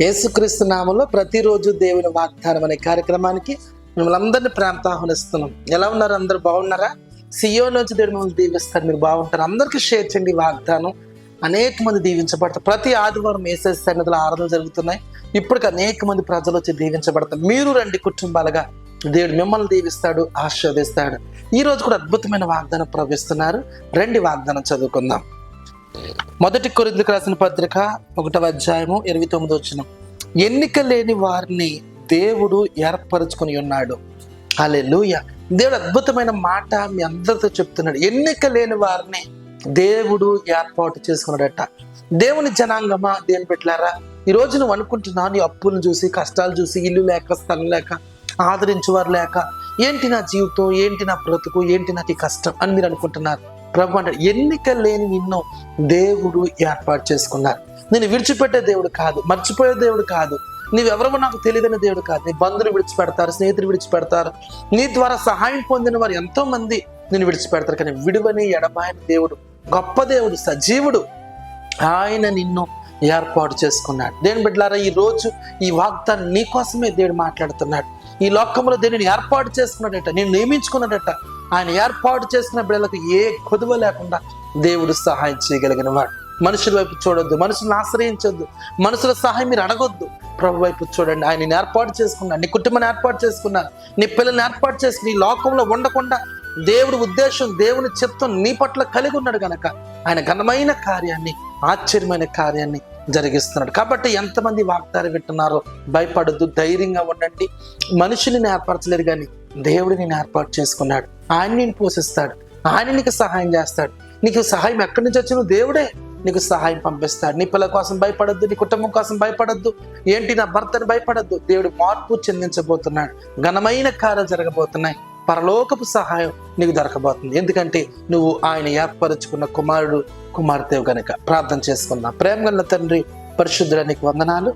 యేసుక్రీస్తు నామంలో ప్రతిరోజు దేవుని వాగ్దానం అనే కార్యక్రమానికి మిమ్మల్ని అందరినీ ప్రేమతో ఆహ్వానిస్తున్నాం ఎలా ఉన్నారు? అందరు బాగున్నారా? సియో నుంచి దేవుడు మిమ్మల్ని దీవిస్తారు. మీరు బాగుంటారు. అందరికీ షేర్ చేయండి వాగ్దానం. అనేక మంది దీవించబడతారు. ప్రతి ఆదివారం ఏసేసి సన్నిధిలో ఆరాధన జరుగుతున్నాయి. ఇప్పటికి అనేక మంది ప్రజలు వచ్చి దీవించబడతారు. మీరు రండి కుటుంబాలుగా. దేవుడు మిమ్మల్ని దీవిస్తాడు ఆశీర్వదిస్తాడు. ఈ రోజు కూడా అద్భుతమైన వాగ్దానం ప్రవేశిస్తున్నారు రండి వాగ్దానం చదువుకుందాం. మొదటి కొరిందుకు రాసిన పత్రిక ఒకటవ అధ్యాయము ఇరవై తొమ్మిది వచ్చిన ఎన్నిక లేని వారిని దేవుడు ఏర్పరచుకొని ఉన్నాడు. అలే లూయ దేవుడు అద్భుతమైన మాట మీ అందరితో చెప్తున్నాడు. ఎన్నిక లేని వారిని దేవుడు ఏర్పాటు చేసుకున్నాడట. దేవుని జనాంగమా? దేని పెట్టారా ఈ నువ్వు అనుకుంటున్నావు నీ అప్పులను చూసి కష్టాలు చూసి ఇల్లు లేక స్థలం లేక ఆదరించేవారు లేక ఏంటి నా జీవితం? ఏంటి నా బ్రతుకు? ఏంటి నాకు ఈ కష్టం? అని మీరు అనుకుంటున్నారు. ప్రభు అంటే ఎన్నిక లేని నిన్ను దేవుడు ఏర్పాటు చేసుకున్నారు. నేను విడిచిపెట్టే దేవుడు కాదు మర్చిపోయే దేవుడు కాదు. నీవెవరో నాకు తెలియదని దేవుడు కాదు. నీ బంధువులు విడిచిపెడతారు స్నేహితులు విడిచిపెడతారు. నీ ద్వారా సహాయం పొందిన వారు ఎంతో మంది నేను విడిచిపెడతారు. కానీ విడువని ఎడమాయని దేవుడు గొప్ప దేవుడు సజీవుడు ఆయన నిన్ను ఏర్పాటు చేసుకున్నాడు. దేని బిడ్డలారా ఈ రోజు ఈ వాగ్దానం నీ కోసమే దేవుడు మాట్లాడుతున్నాడు. ఈ లోకంలో దేనిని ఏర్పాటు చేసుకున్నాడట నేను నియమించుకున్నాడట. ఆయన ఏర్పాటు చేసిన బిడ్డలకు ఏ కొదువ లేకుండా దేవుడు సహాయం చేయగలిగిన వాడు. మనుషుల వైపు చూడొద్దు మనుషులను ఆశ్రయించొద్దు మనుషుల సహాయం మీరు అడగొద్దు. ప్రభు వైపు చూడండి ఆయన ఏర్పాటు చేసుకున్నాను నీ కుటుంబాన్ని ఏర్పాటు చేసుకున్నారు నీ పిల్లల్ని ఏర్పాటు చేసుకుని ఈ లోకంలో ఉండకుండా దేవుడి ఉద్దేశం దేవుని చిత్తం నీ పట్ల కలిగి ఉన్నాడు కనుక ఆయన ఘనమైన కార్యాన్ని ఆశ్చర్యమైన కార్యాన్ని జరిగిస్తున్నాడు. కాబట్టి ఎంతమంది వాగ్దానం వింటున్నారో భయపడద్దు ధైర్యంగా ఉండండి. మనిషిని ఏర్పరచలేదు కానీ దేవుడిని ఏర్పాటు చేసుకున్నాడు. ఆయన నేను పోషిస్తాడు. ఆయన నీకు సహాయం చేస్తాడు. నీకు సహాయం ఎక్కడి నుంచి వచ్చిన దేవుడే నీకు సహాయం పంపిస్తాడు. నీ పిల్లల కోసం భయపడద్దు నీ కుటుంబం కోసం భయపడద్దు ఏంటి నా భర్తను భయపడద్దు. దేవుడు మార్పు చెందించబోతున్నాడు. ఘనమైన కార్యాలు జరగబోతున్నాయి. పరలోకపు సహాయం నీకు దొరకబోతుంది. ఎందుకంటే నువ్వు ఆయన ఏర్పరచుకున్న కుమారుడు కుమార్తెవు గనుక. ప్రార్థన చేసుకున్నా ప్రేమ గల తండ్రి పరిశుద్ధుడానికి నీకు వందనాలు.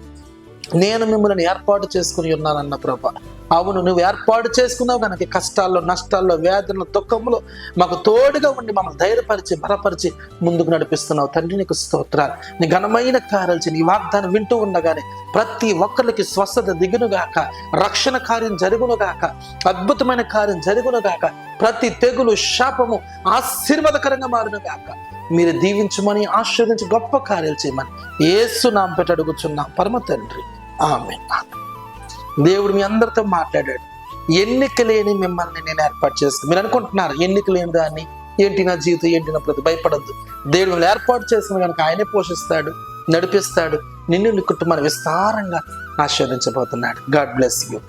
నేను మిమ్మల్ని ఏర్పాటు చేసుకుని ఉన్నానన్న ప్రభా. అవును నువ్వు ఏర్పాటు చేసుకున్నావు కనుక కష్టాల్లో నష్టాల్లో వేదనలో దుఃఖంలో మాకు తోడుగా ఉండి మమ్మల్ని ధైర్యపరిచి బలపరిచి ముందుకు నడిపిస్తున్నావు. తండ్రి నీకు స్తోత్రాలు. నీ ఘనమైన కార్యాలు నీ వాగ్దానం వింటూ ఉండగానే ప్రతి ఒక్కరికి స్వస్థత దిగునుగాక రక్షణ కార్యం జరుగునుగాక అద్భుతమైన కార్యం జరుగునుగాక ప్రతి తెగులు శాపము ఆశీర్వాదకరంగా మారునుగాక మీరు దీవించమని ఆశీర్వదించి గొప్ప కార్యాలు చేయమని ఏసు నాం అడుగుచున్నాం. పరమ తండ్రి. ఆమె దేవుడు మీ అందరితో మాట్లాడాడు. ఎన్నిక లేని మిమ్మల్ని నేను ఏర్పాటు చేస్తాను. మీరు అనుకుంటున్నారు ఎన్నిక లేని దాన్ని ఏంటి నా జీవితం ఏంటి నా ప్రతి భయపడద్దు. దేవుడు ఏర్పాటు చేసిన కనుక ఆయనే పోషిస్తాడు నడిపిస్తాడు నిన్ను నీ కుటుంబాన్ని విస్తారంగా ఆశీర్వదించబోతున్నాడు. God bless you